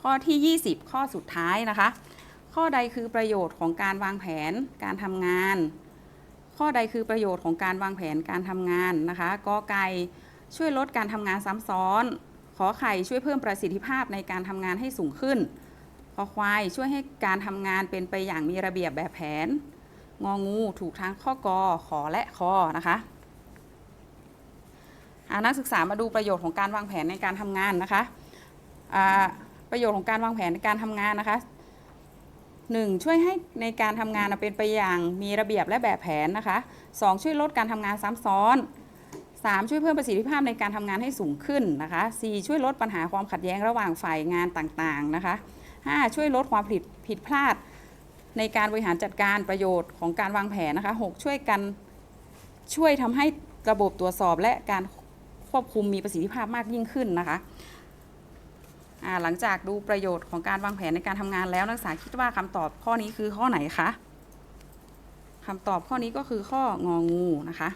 ข้อที่ 20 ข้อสุดท้ายนะคะ ข้อใดคือประโยชน์ของการวางแผนการทำงาน ข้อใดคือประโยชน์ของการวางแผนการทำงานนะคะกอไก่ช่วยลดการทำงานซ้ำซ้อน ขอไข่ช่วยเพิ่มประสิทธิภาพในการทำงานให้สูงขึ้นขอควายช่วยให้การทำงานเป็นไปอย่างมีระเบียบแบบแผน งองูถูกทั้งข้อกอขอและคอนะคะนักศึกษามาดูประโยชน์ของการวางแผนในการทำงานนะคะอ่า ประโยชน์ของการวางแผนในการทำงานนะคะหนึ่งช่วยให้ในการทำงานเป็นไปอย่างมีระเบียบและแบบแผนนะคะสองช่วยลดการทำงานซ้ำซ้อน 3. ช่วยเพิ่มประสิทธิภาพในการทำงานให้สูงขึ้นนะคะ 4. ช่วยลดปัญหาความขัดแย้งระหว่างฝ่ายงานต่างๆนะคะ 5. ช่วยลดความผิดผิดพลาด ในการบริหารจัดการประโยชน์ของการวางแผนนะคะ 6. ช่วยกันช่วยทำให้ระบบตรวจสอบและการควบคุมมีประสิทธิภาพมากยิ่งขึ้นนะคะ หลังจากดูประโยชน์ของการวางแผนในการทำงานแล้วนักศึกษาคิดว่าคำตอบข้อนี้คือข้อไหนคะคำตอบข้อนี้ก็คือข้ององูนะคะ